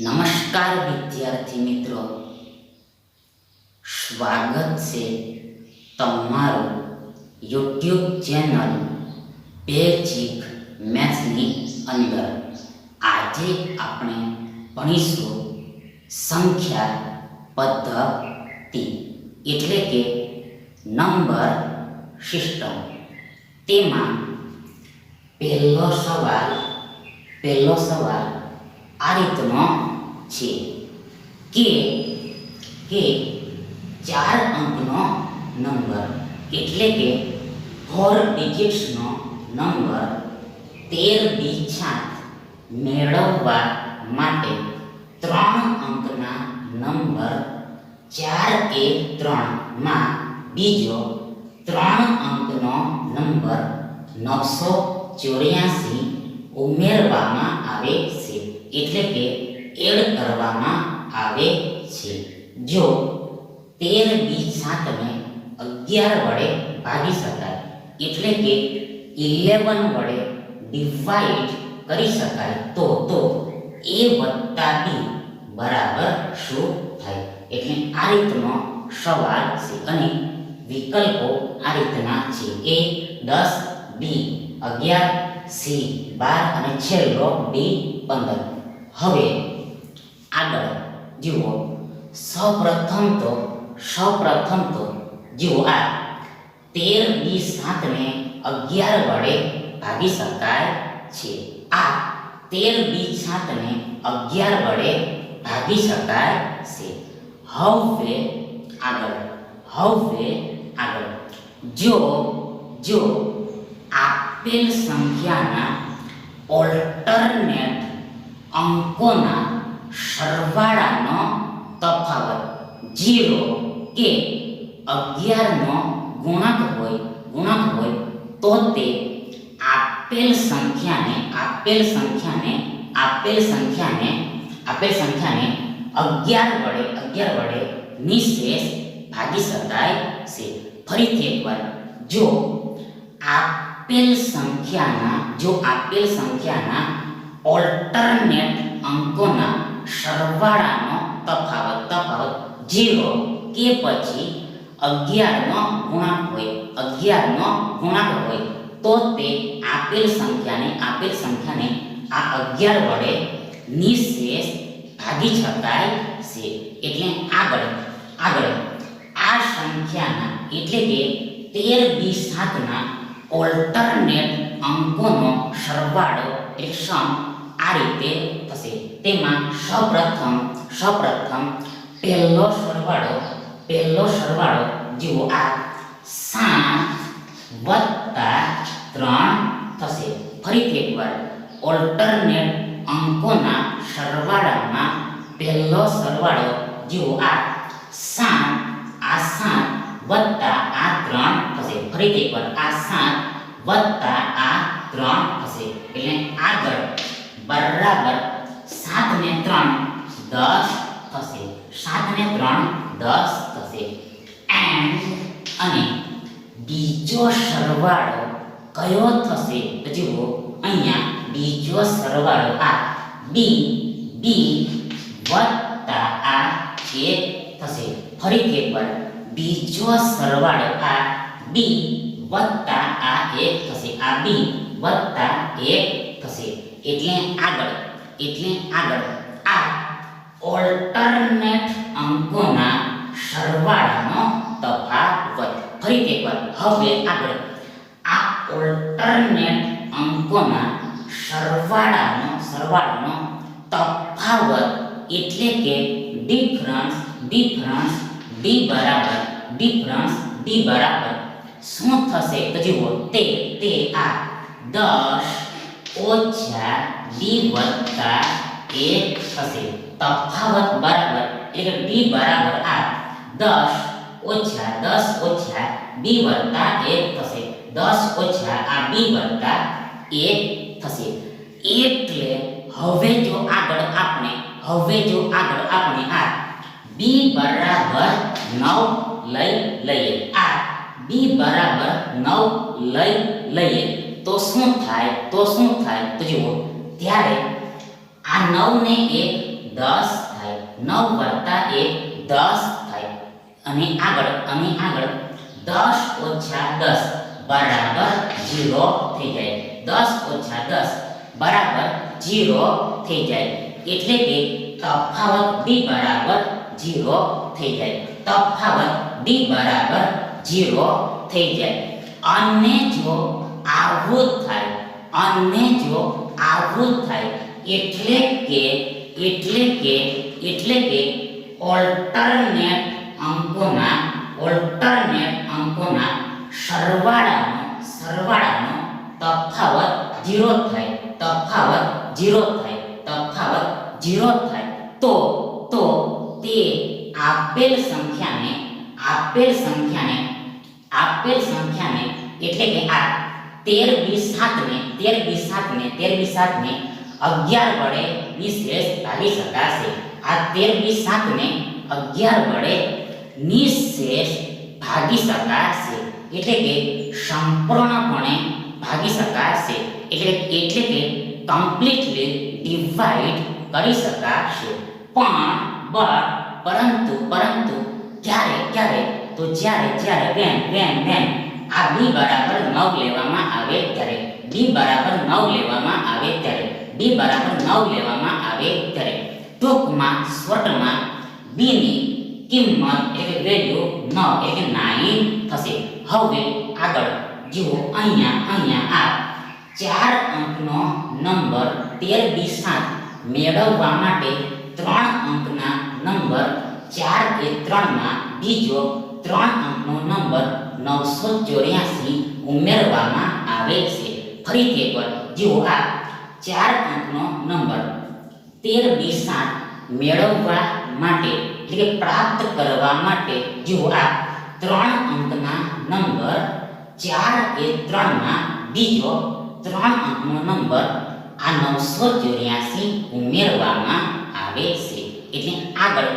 નમસ્કાર વિદ્યાર્થી મિત્રો. સ્વાગત છે તમારું યુટ્યુબ ચેનલ બેઝિક મેથ્સની અંદર. આજે આપણે ભણીશું સંખ્યા પદ્ધતિ, એટલે કે નંબર સિસ્ટમ. તેમાં પહેલો સવાલ પહેલો સવાલ આ રીતનો છે. કે કે ચાર અંકનો નંબર એટલે કે ફોર ડિજિટ્સનો નંબર તેર બી છાત મેળવવા માટે ત્રણ અંકના નંબર ચાર એ ત્રણમાં બીજો ત્રણ અંકનો નંબર નવસો ચોર્યાસી ઉમેરવામાં આવે છે. એટલે કે એડ કરવામાં આવે છે. જો તેર બી સાતને અગિયાર વડે ભાગી શકાય, એટલે કે ઇલેવન વડે ડિવાઈડ કરી શકાય, તો તો એ વત્તા બી બરાબર શું થાય? એટલે આ રીતનો સવાલ છે અને વિકલ્પો આ રીતના છે. એ દસ, બી, અગિયાર, સી, બાર અને છેલ્લો ડી પંદર. હવે આગળ. જુઓ. સૌપ્રથમ તો સૌપ્રથમ તો, જુઓ આ. તેર બી સાતને અગિયાર વડે ભાગી શકાય છે. આ તેર બી સાતને અગિયાર વડે ભાગી શકાય છે. હવે આગળ. હવે આગળ. જો જો આપેલ સંખ્યાના ઓલ્ટરનેટ અંકોના સરવાળાનો તફાવત જીરો કે અગિયારનો ગુણક હોય ગુણક હોય, તો તે આપેલ સંખ્યાને આપેલ સંખ્યાને આપેલ સંખ્યાને આપેલ સંખ્યાને અગિયાર વડે અગિયાર વડે નિશેષ ભાગી શકાય છે. ફરીથી એકવાર, જો આપેલ સંખ્યાના, જો આપેલ સંખ્યાના ઓલ્ટરનેટ અંકોના સરવાળાનો તફાવત તફાવત જીરો, કે પછી અગિયારનો ગુણાંક હોય, અગિયારનો ગુણાંક હોય, તો તે આપેલ સંખ્યાને આપેલ સંખ્યાને આ અગિયાર વડે નિશેષ ભાગી શકાય છે. એટલે આગળ આગળ. આ સંખ્યાના, એટલે કે તેર બી સાતના ઓલ્ટરનેટ અંકોનો સરવાળો, એટલે સમ આ રીતે થશે. તેમાં સૌપ્રથમ સૌપ્રથમ પહેલો સરવાળો પહેલો સરવાળો જુઓ આ સાત વત્તા ત્રણ થશે. ફરીથી એકવાર ઓલ્ટરનેટ અંકોના સરવાળામાં પહેલો સરવાળો જુઓ આ સાત આ સાત વત્તા આ ત્રણ થશે. ફરીથી એકવાર આ સાત વત્તા આ ત્રણ થશે. એટલે આગળ બરાબર સાત ને ત્રણ દસ થશે સાત ને ત્રણ દસ થશે એન્ડ અને બીજો સરવાળો કયો થશે તો જુઓ અહીંયા બીજો સરવાળો આ બી બી વત્તા આ એક થશે ફરીથી એકવાર બીજો સરવાળો આ બી વત્તા આ એક થશે આ બી વત્તા એક થશે એટલે આગળ એટલે આગળ. આ ઓલ્ટરનેટ અંકોના સરવાળાનો તફાવત. ફરી એકવાર, હવે આગળ. આ ઓલ્ટરનેટ અંકોના સરવાળાનો સરવાળાનો તફાવત એટલે કે ડિફરન્સ ડિફરન્સ ડી બરાબર ડિફરન્સ ડી બરાબર. શું થશે? તો જુઓ, તે તે આ દસ ઓછા ડી વત્તા એક થશે તફાવત બરાબર એટલે ડી બરાબર આ દસ ઓછા દસ ઓછા બી વત્તા એક થશે દસ ઓછા આ બી વત્તા એક થશે એટલે હવે જો આગળ આપણે હવે જો આગળ આપણે આ બી બરાબર નવ લઈ લઈએ આ બી બરાબર નવ લઈ લઈએ તો શું થાય? તો શું થાય? તો જુઓ, ત્યારે આ નવ ને એક દસ થાય. નવ વત્તા એક દસ થાય. અને આગળ અને આગળ દસ ઓછા દસ બરાબર ઝીરો થઈ જાય. દસ ઓછા દસ બરાબર જીરો થઈ જાય. એટલે કે તફાવત ડી બરાબર જીરો થઈ જાય. તફાવત ડી બરાબર જીરો થઈ જાય. અને જો આવું થાય અને જો આવું થાય એટલે કે એટલે કે એટલે કે ઓલ્ટરનેટ અંકોના ઓલ્ટરનેટ અંકોના સરવાળાનો સરવાળાનો તફાવત જીરો થાય તફાવત જીરો થાય તફાવત જીરો થાય તો તો તે આપેલ સંખ્યાને આપેલ સંખ્યાને આપેલ સંખ્યાને એટલે કે આ તેર વીસ સાતને તેર વીસ સાતને તેર વીસ સાતને અગિયાર વડે નિશેષ ભાગી શકાશે આ તેર વીસ સાતને અગિયાર વડે નિશેષ ભાગી શકાશે એટલે કે સંપૂર્ણપણે ભાગી શકાશે એટલે એટલે કે કમ્પ્લીટલી ડિવાઈડ કરી શકાશે પણ બટ પરંતુ પરંતુ, ક્યારે ક્યારે? તો જ્યારે જ્યારે વેન વેન વેન આ b બરાબર નવ લેવામાં આવે ત્યારે. B બરાબર નવ લેવામાં આવે ત્યારે. B બરાબર નવ લેવામાં આવે ત્યારે. ટૂંકમાં, શોર્ટમાં બીની કિંમત એટલે વેલ્યુ 9 એટલે નાઇન થશે. હવે આગળ, જુઓ, અહીંયા અહીંયા આ ચાર અંકનો નંબર તેર બી સાત મેળવવા માટે ત્રણ અંકના નંબર ચાર એ ત્રણમાં બીજો ત્રણ અંકનો નંબર નવસો ચોર્યાસી ઉમેરવામાં આવે છે. ફરીથી એકવાર, જુઓ આ ચાર અંકનો નંબર. તેર બી સાત મેળવવા માટે, એટલે કે પ્રાપ્ત કરવા માટે, જુઓ આ ત્રણ અંકના નંબર, ચાર એ ત્રણમાં બીજો ત્રણ અંકનો નંબર, આ નવસો ચોર્યાસી ઉમેરવામાં આવે છે. એટલે આગળ,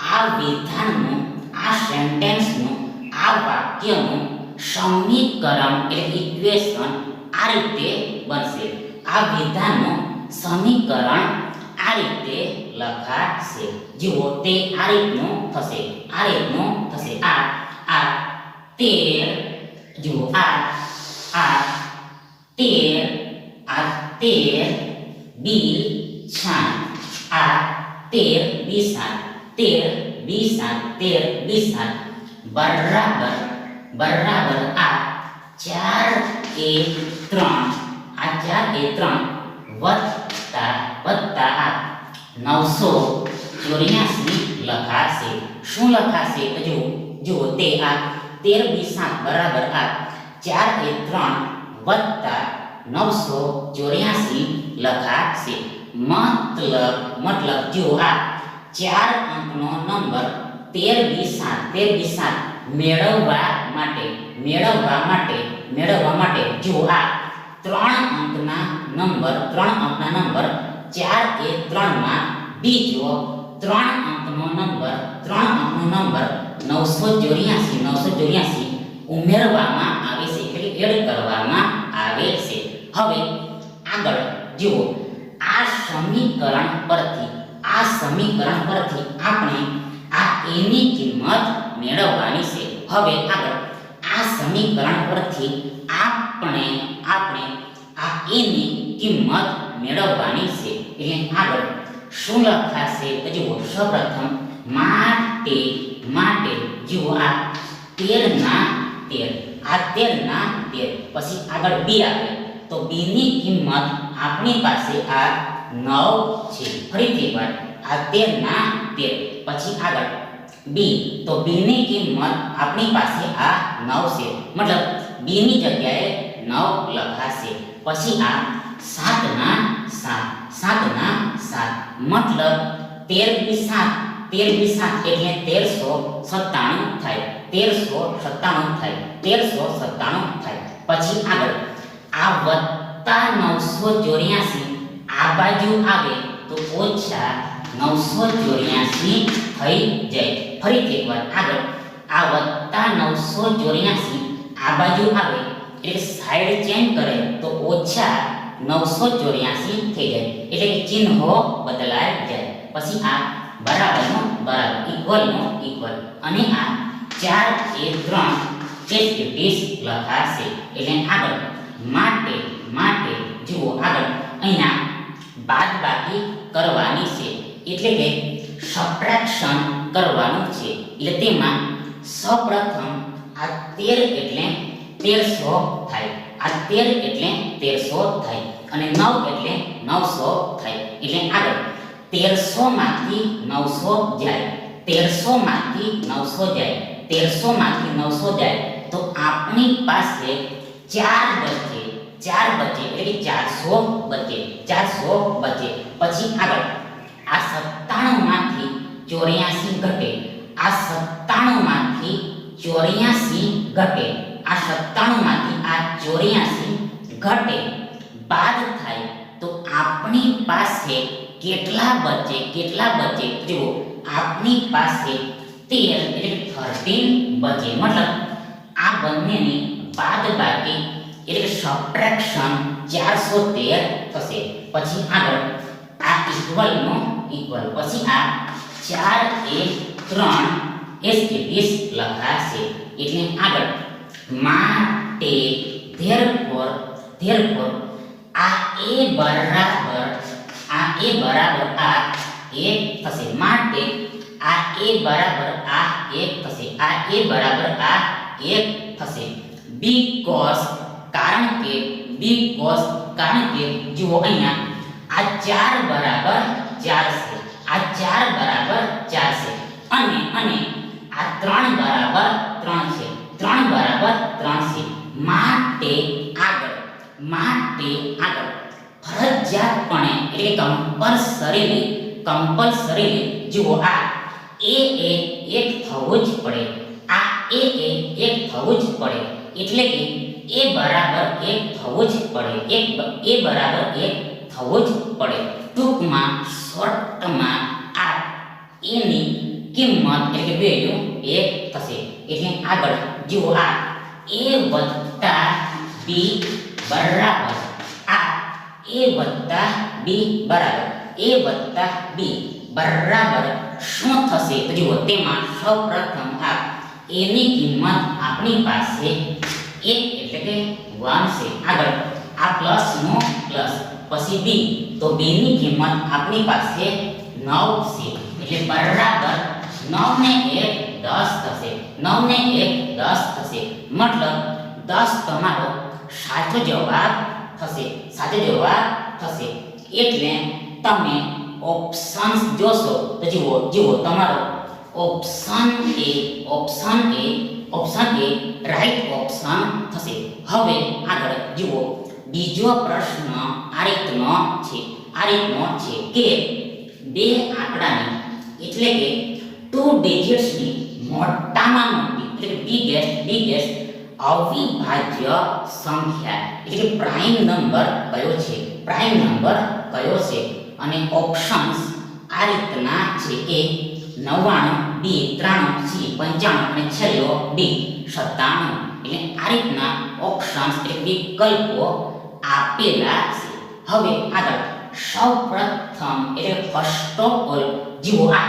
આ વિધાનનું, આ સેન્ટેન્સનું આ વાક્યનું સમીકરણ એટલે ઇક્વેશન આ રીતે બનશે. આ વિધાનનું સમીકરણ આ રીતે લખાશે. જુઓ, તે આ રીતનું થશે, આ રીતનું થશે. આ આ તેર, જુઓ, આ આ તેર આ તેર બી છાન આ તેર બી સાત તેર બી સાત તેર બી સાત બરાબર બરાબર. આ ચાર એ ત્રણ. આ ચાર એ ત્રણ. વત્તા વત્તા આ નવસો ચોર્યાસી લખાશે. શું લખાશે? જો જુઓ, તે આ તેર બી સાત, બરાબર આ ચાર એ ત્રણ, વત્તા નવસો ચોર્યાસી લખાશે. મતલબ મતલબ જો આ ચાર અંકનો નંબર. તેર બી સાત તેર બી સાત મેળવવા માટે મેળવવા માટે મેળવવા માટે જુઓ આ ત્રણ અંકના નંબર, ત્રણ અંકના નંબર, ચાર કે ત્રણમાં બીજો ત્રણ અંકનો નંબર, ત્રણ અંકનો નંબર નવસો ચોર્યાસી નવસો ચોર્યાસી ઉમેરવામાં આવે છે એટલે એડ કરવામાં આવે છે. હવે આગળ જુઓ. આ સમીકરણ પરથી, આ સમીકરણ પરથી આપણે એની કિંમત મેળવવાની છે. હવે આગળ. આ સમીકરણ પરથી આપણે આપણે આ એની કિંમત મેળવવાની છે. એટલે આગળ. શું લખાશે? જુઓ. સૌપ્રથમ, માટે માટે જુઓ આ તેરના તેર આ તેરના તેર પછી આગળ બી આવે. તો બીની કિંમત આપણી પાસે આ નવ છે. ફરીથી વાર આ તેરના તેર પછી આગળ. બી તો બીની કિંમત આપણી પાસે આ નવ છે મતલબ બીની જગ્યાએ નવ લખાશે પછી આ સાતના સાત સાતના સાત મતલબ તેર બી સાત તેર બી સાત એટલે તેરસો સત્તાણું થાય તેરસો સત્તાણું થાય તેરસો સત્તાણું થાય પછી આગળ આ વત્તા નવસો ચોર્યાસી આ બાજુ આવે તો ઓછા નવસો ચોર્યાસી થઈ જાય. ફરીથી એકવાર આગળ. આ વત્તા નવસો ચોર્યાસી આ બાજુ આવે, એટલે સાઈડ ચેન્જ કરે તો ઓછા નવસો ચોર્યાસી થઈ જાય. એટલે કે ચિહ્નો બદલાય જાય. પછી આ બરાબરનો, બરાબર ઇક્વલનો ઇક્વલ અને આ ચાર, એ ત્રણ એક્ટિવિટીઝ લખાશે. એટલે આગળ, માટે માટે, જુઓ આગળ. અહીંયા બાદબાકી કરવાની છે. એટલે કે સબટ્રેક્શન કરવાનું છે. એટલે તેમાં સૌપ્રથમ આ તેર એટલે તેરસો થાય. આ તેર એટલે તેરસો થાય અને નવ એટલે નવસો થાય. એટલે આગળ તેરસો માંથી નવસો જાય. તેરસો માંથી નવસો જાય. તેરસો માંથી નવસો જાય. તો આપણી પાસે ચાર બચે. ચાર બચે એટલે ચારસો બચે. ચારસો બચે. પછી આગળ આ સત્તાણું માંથી ચોર્યાસી ઘટે. આ સત્તાણું માંથી ચોર્યાસી ઘટે. આ સત્તાણું માંથી આ ચોર્યાસી ઘટે. બાદ થાય તો આપણી પાસે કેટલા બચે કેટલા બચે? જુઓ, આપણી પાસે તેર એટલે થર્ટીન બચે. મતલબ આ બંનેની બાદ બાકી એટલે સબટ્રેક્શન ચારસો તેર થશે. પછી આગળ આ ઇક્વલનો ઇક્વલ પછી આ ચાર એક ત્રણ એસટીપીસ લખાશે. એટલે આગળ. માટે ધેરફોર ધેરફોર આ એ બરાબર, આ એ બરાબર, આ એક થશે. માટે આ એ બરાબર, આ એક થશે. આ એ બરાબર, આ એક થશે. બીકોઝ કારણ કે બીકોઝ કારણ કે, જુઓ અહીંયા, આ ચાર બરાબર ચાર છે. આ ચાર બરાબર ચાર છે. અને અને આ ત્રણ બરાબર ત્રણ છે. ત્રણ બરાબર ત્રણ છે. માટે આગળ માટે આગળ. ફરજિયાતપણે, એટલે કમ્પલસરીલી કમ્પલસરીલી જુઓ આ, એ એ એક થવું જ પડે. આ એ એ એક થવું જ પડે. એટલે કે, એ બરાબર એક થવું જ પડે. એક એ બરાબર એક થવું જ પડે. ટૂંકમાં શોર્ટમાં આ એની કિંમત એટલે વેલ્યુ એક થશે એટલે આગળ જુઓ આ એ વત્તા બી બરાબર આ એ વત્તા બી બરાબર એ વત્તા બી બરાબર શું થશે તો જુઓ તેમાં સૌપ્રથમ આ એની કિંમત આપણી પાસે એક એટલે કે 1 છે આગળ આ પ્લસ નો પ્લસ પછી બી તો બી ની કિંમત આપણી પાસે નવ છે એટલે બરાબર નવ ને એક દસ થશે નવ ને એક દસ થશે મતલબ દસ તમારો સાચો જવાબ થશે સાચો જવાબ થશે એટલે તમે ઓપ્શન્સ જોશો તો જુઓ જુઓ તમારો option A option A option A right option થશે હવે આગળ જુઓ બીજો પ્રશ્ન આ રીતનો છે. આ રીતનો છે કે બે આંકડાની એટલે કે ટુ ડિજિટ્સની મોટામાં મોટી એટલે કે બિગેસ્ટ બિગેસ્ટ અવિભાજ્ય સંખ્યા એટલે કે પ્રાઇમ નંબર કયો છે? પ્રાઇમ નંબર કયો છે? અને ઓપ્શન્સ આ રીતના છે કે નવ્વાણું, બી, ત્રાણું સી પંચાણું અને છેલ્લો ડી સત્તાણું. એટલે આ રીતના ઓપ્શન્સ એટલે વિકલ્પો આપેલા છે. હવે આગળ સૌ પ્રથમ એટલે ફર્સ્ટ ઓફ ઓલ જુઓ આ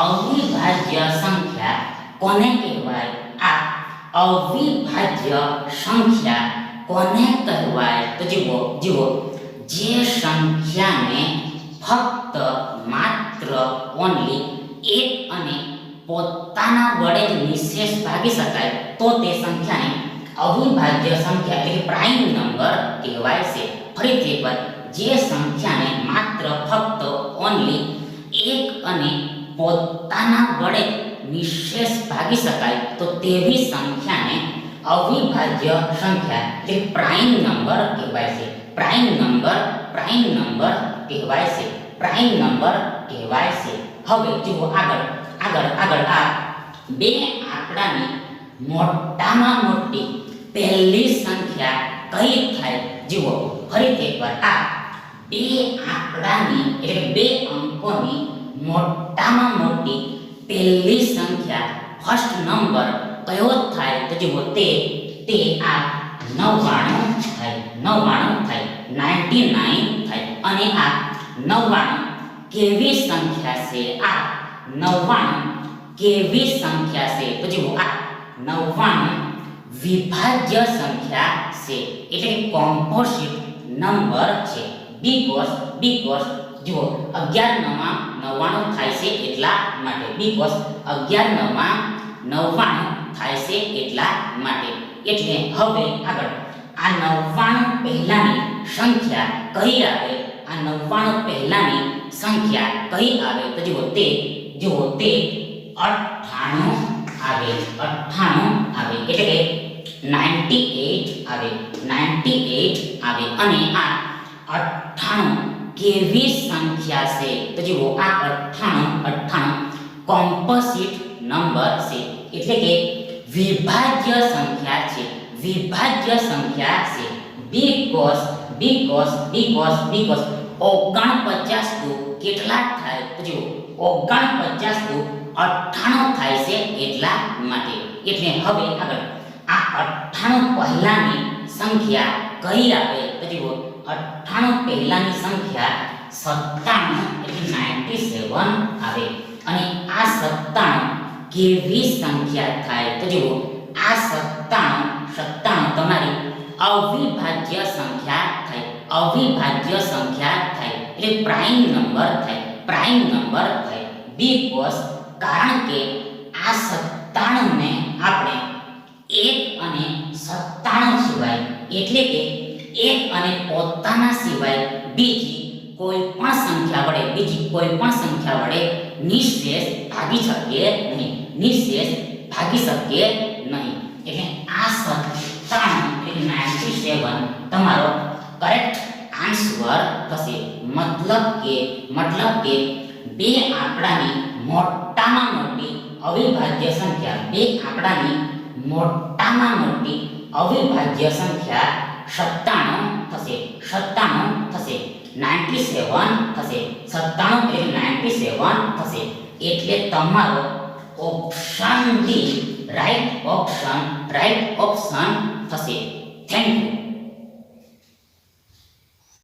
અવિભાજ્ય સંખ્યા કોને કહેવાય આ અવિભાજ્ય સંખ્યા કોને કહેવાય તો જુઓ જુઓ જે સંખ્યાને ફક્ત માત્ર ઓનલી એક અને પોતાના વડે જ નિશેષ ભાગી શકાય તો તે સંખ્યાને અવિભાજ્ય સંખ્યા એટલે કે પ્રાઇમ નંબર કહેવાય છે ફરીથી એકવાર જે સંખ્યાને માત્ર ફક્ત ઓનલી એક અને પોતાના વડે નિશેષ ભાગી શકાય, તો તેવી સંખ્યાને અવિભાજ્ય સંખ્યા જે પ્રાઇમ નંબર કહેવાય છે પ્રાઇમ નંબર પ્રાઇમ નંબર કહેવાય છે પ્રાઇમ નંબર કહેવાય છે. હવે જુઓ આગળ આગળ આગળ આ બે આંકડાની મોટામાં મોટી પહેલી સંખ્યા કઈ થાય? જુઓ ફરીથી એકવાર આ બે આંકડાની એટલે બે અંકોની મોટામાં મોટી પહેલી સંખ્યા ફર્સ્ટ નંબર કયો થાય? તો જુઓ, તે તે આ નવ્વાણું થાય નવ્વાણું થાય નાઇન્ટી નાઇન થાય. અને આ નવ્વાણું કેવી સંખ્યા છે? આ નવ્વાણું કેવી સંખ્યા છે? તો જુઓ, આ નવ્વાણું વિભાજ્ય સંખ્યા છે. એટલે કોમ્પોઝિટ નંબર છે. બી કોસ બી કોસ જુઓ અગિયાર નવમાં નવ્વાણું થાય છે એટલા માટે. બી કોસ અગિયાર નવમાં નવ્વાણું થાય છે એટલા માટે. એટલે હવે આગળ. આ નવ્વાણું પહેલાની સંખ્યા કઈ આવે? આ નવ્વાણું પહેલાની સંખ્યા કઈ આવે? તો જુઓ, તે જુઓ, તે અઠ્ઠાણું આવે. અઠ્ઠાણું આવે. એટલે કે 98 આવે 98 આવે અને આ અઠ્ઠાણું કેવી સંખ્યા છે? તો જુઓ, આ અઠ્ઠાણું અઠ્ઠાણું કોમ્પોઝિટ નંબર છે. એટલે કે વિભાજ્ય સંખ્યા છે. વિભાજ્ય સંખ્યા છે. બીકોસ બીકોસ બીકોસ બીકોસ 49 તો કેટલા થાય? તો જુઓ, ઓગણપચાસ તો અઠ્ઠાણું થાય છે એટલા માટે. એટલે હવે આગળ. આ અઠ્ઠાણું પહેલાની સંખ્યા કઈ આવે તો જુઓ, અઠ્ઠાણું પહેલાની સંખ્યા સત્તાણું, એટલે નાઇન્ટી સેવન આવે. અને આ સત્તાણું કેવી સંખ્યા થાય? તો જુઓ, આ સત્તાણું સત્તાણું તમારી અવિભાજ્ય સંખ્યા થાય. અવિભાજ્ય સંખ્યા થાય. એટલે પ્રાઇમ નંબર થાય. પ્રાઇમ નંબર થાય. બીકોઝ કારણ કે આ સત્તાણુંને આપણે સત્તાણું સિવાય એટલે કે એક અને પોતાના સિવાય બીજી કોઈ પણ સંખ્યા વડે, બીજી કોઈ પણ સંખ્યા વડે નિશેષ ભાગી શકીએ નહીં, નિશેષ ભાગી શકીએ નહીં. એટલે આ સત્તાણું એટલે નાઇન્ટી સેવન. તમારો કરેક્ટ આન્સર થશે. મતલબ કે મતલબ કે બે આંકડાની મોટામાં મોટી અવિભાજ્ય સંખ્યા, બે આંકડાની મોટામાં મોટી અવિભાજ્ય સંખ્યા સત્તાણું થશે સત્તાણું થશે નાઇન્ટી સેવન થશે સત્તાણું એટલે નાઇન્ટી સેવન થશે એટલે તમારો option D right option right option થશે થેન્ક યુ